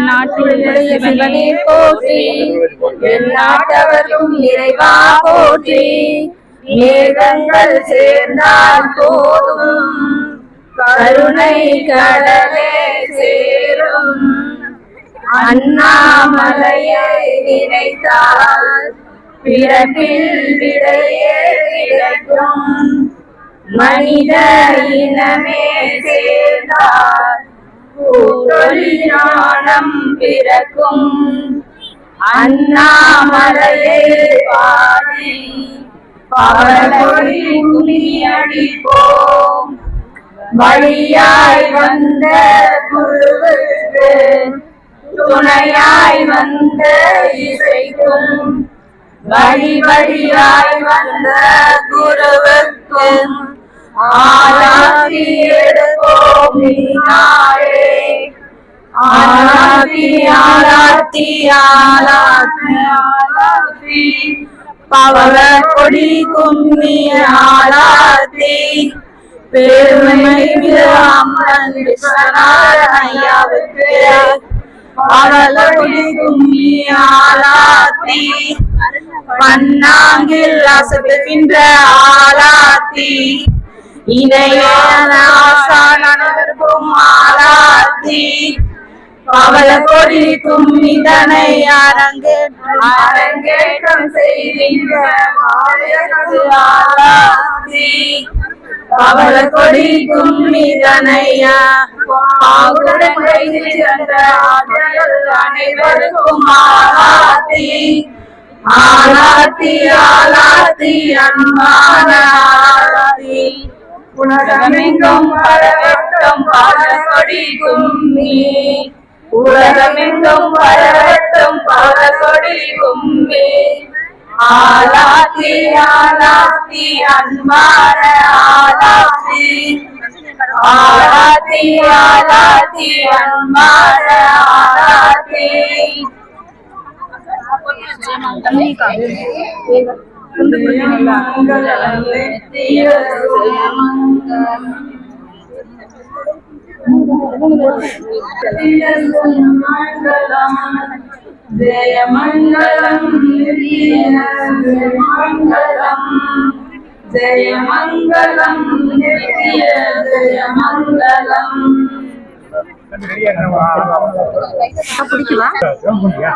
நாட்டுடைய சிவனே போற்றி என் இறைவா போற்றி மேகங்கள் சேர்ந்தால் போதும் கருணை கடலே சேரும் அண்ணாமலையை நினைத்தால் பிறப்பில் விடையே கிடைக்கும். மனித இனமே சேர்ந்தார் ஞானம் பிறக்கும். அண்ணாமலையை பாடி பவளொளி குமியடிப்போம் வழியாய் வந்த குருவுக்கு துணையாய் வந்த இசைக்கும். வழிபடியாய் வந்த குருவுக்கும் ஆராத்தி எடுப்போம் நீனாரே ஆராத்தி ஆராத்தி ஆராத்தி பவள கொடி கும்மி ஆராத்தி. பெருமை விராமன் விஸ்வநாதன் ஐயாவுக்கு கும்மி ஆராத்தி பன்னாங்கில் அசத்துகின்ற ஆராத்தி இணையான ஆசானவர்க்கும் ஆராத்தி பவள கொடி கும்மிதனை அரங்கு அரங்கேற்றம் செய்கின்ற மாயக்கு அவர கொடி கும்மிதனையா? பாகுடன் அனைவருக்கும் ஆராத்தி ஆலாத்தி ஆலாத்தி அன்பான ஆலாத்தி உலகமெங்கும் பல கொடி கும்மி. உலகமெங்கும் பரவட்டம் பல கொடி கும்மி. ஆலாத்தி ஆலாத்தி அன்பான ஆலாத்தி ஆலாத்தி ஆலாத்தி அன்பான ஆலாத்தி ஜெயமங்கலம் ஜெயமங்கலம் ஜெயமங்கலம் நித்ய ஜெயமங்கலம் பிடிக்குமா அங்க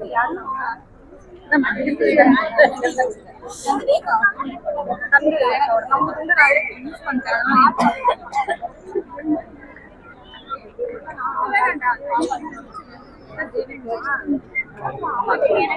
அங்க அங்க அங்க சார் வந்து நான் சொல்லுங்க ஏய் சேர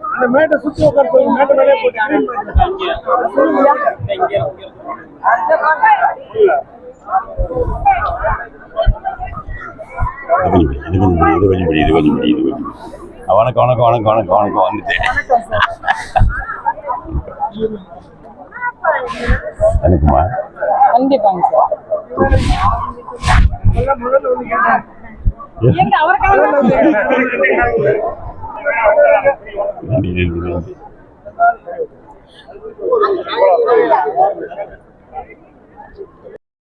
அந்த மேட்டை சுத்தி உட்கார சொல்லுங்க மேட்டை மேலே போட்டு வணக்கம் வணக்கம் வணக்கம் வணக்கம் வணக்கம் வந்துட்டேன். எனக்குமா கண்டிப்பாங்க சார். Di.